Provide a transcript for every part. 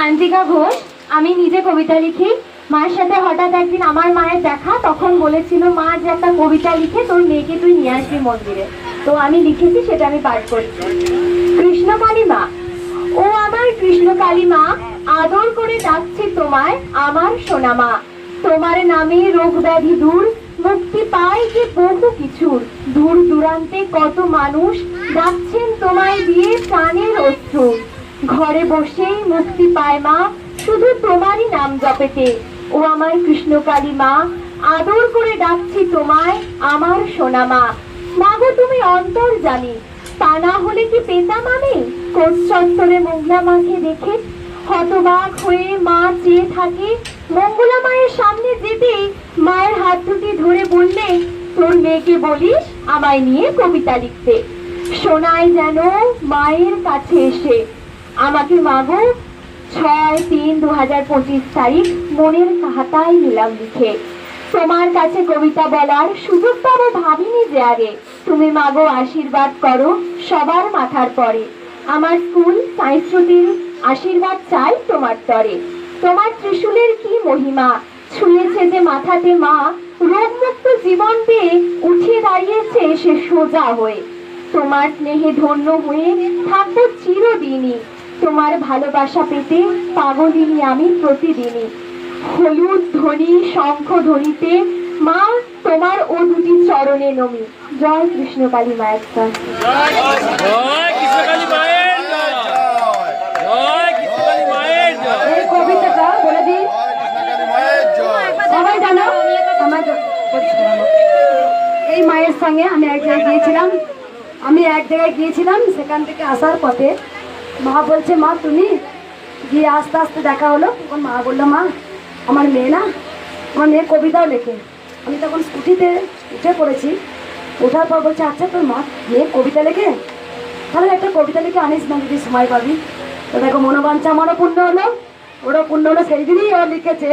সায়ন্তিকা ঘোষ, আমি নিজে কবিতা লিখি। মায়ের সাথে হঠাৎ একদিন আমার মায়ের দেখা, তখন বলেছিল, মা, যে একটা কবিতা লিখে তোর মেয়েকে তুই নিয়ে আসবি মন্দিরে। তো আমি লিখেছি, সেটা আমি পাঠ করছি। কৃষ্ণকালী মা ও আমার কৃষ্ণকালী মা আদর করে ডাকছি তোমায়, আমার সোনা মা। তোমার নামে রোগ ব্যাধি দূর, মুক্তি পায় যে বহু কিছুর। দূর দূরান্তে কত মানুষ ডাকছেন তোমায় দিয়ে প্রাণের অশ্রু। ঘরে বসেই মুক্তি পায় মা, শুধু তোমারই নাম জপেতে। ও আমার কৃষ্ণকালী মা, আদর করে ডাকছি তোমায় আমার সোনা মা। মাগো, তুমি অন্তর জানি, তা না হলে কি পেতাম আমি? কোট চত্বরে মাকে দেখে হতবাক হয়ে মা চেয়ে থাকে। মঙ্গলা মায়ের সামনে যেতে মায়ের হাত দুটি ধরে বললে, তোর মেয়েকে বলিস আমায় নিয়ে কবিতা লিখতে? শোনায় যেন মায়ের কাছে এসে আমাকে মাগো, ছয় তিন দু হাজার পঁচিশ তারিখ মনের খাতায় নিলাম লিখে। তোমার কাছে কবিতা বলার সুযোগ পাবো ভাবিনি যে আগে। তুমি মাগো আশীর্বাদ করো সবার মাথার পরে। আমার স্কুল সাইশ্রুতির আশীর্বাদ চাই তোমার তরে। তোমার ত্রিশূলের কি মহিমা? ছুঁয়েছে যে মাথাতে মা, রোগমুক্ত জীবন পেয়ে উঠে দাঁড়িয়েছে সে সোজা হয়ে। তোমার স্নেহে ধন্য হয়ে থাকব চিরদিনই। তোমার ভালোবাসা পেতে পাগলিনি আমি প্রতিদিনই। হলুদ ধ্বনি শঙ্খ ধ্বনিতে মা তোমার ও দুটি চরণে নমি। জয় কৃষ্ণকালী মায়ের এই কবিতাটা বলে দিই সবাই জানো আমার এই মায়ের সঙ্গে আমি এক জায়গায় গিয়েছিলাম। আমি এক জায়গায় গিয়েছিলাম সেখান থেকে আসার পথে মা বলছে, মা, তুমি গিয়ে আস্তে আস্তে দেখা হলো। তখন মা বলল, মা, আমার মেয়ে না, আমার মেয়ে কবিতাও লেখে। আমি তখন স্কুটিতে উঠে পড়েছি। ওঠার পর বলছে আচ্ছা তোর মা মেয়ে কবিতা লেখে? তাহলে একটা কবিতা লিখে আনিস না যদি সময় পাবি। তো দেখো, মনোবাঞ্ছা আমারও পূর্ণ হলো, ওরও পূর্ণ হলো। সেই দিনই ও লিখেছে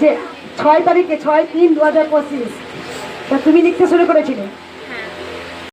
যে, ছয় তারিখে ছয় তিন দু হাজার পঁচিশ। তা তুমি লিখতে শুরু করেছিলে।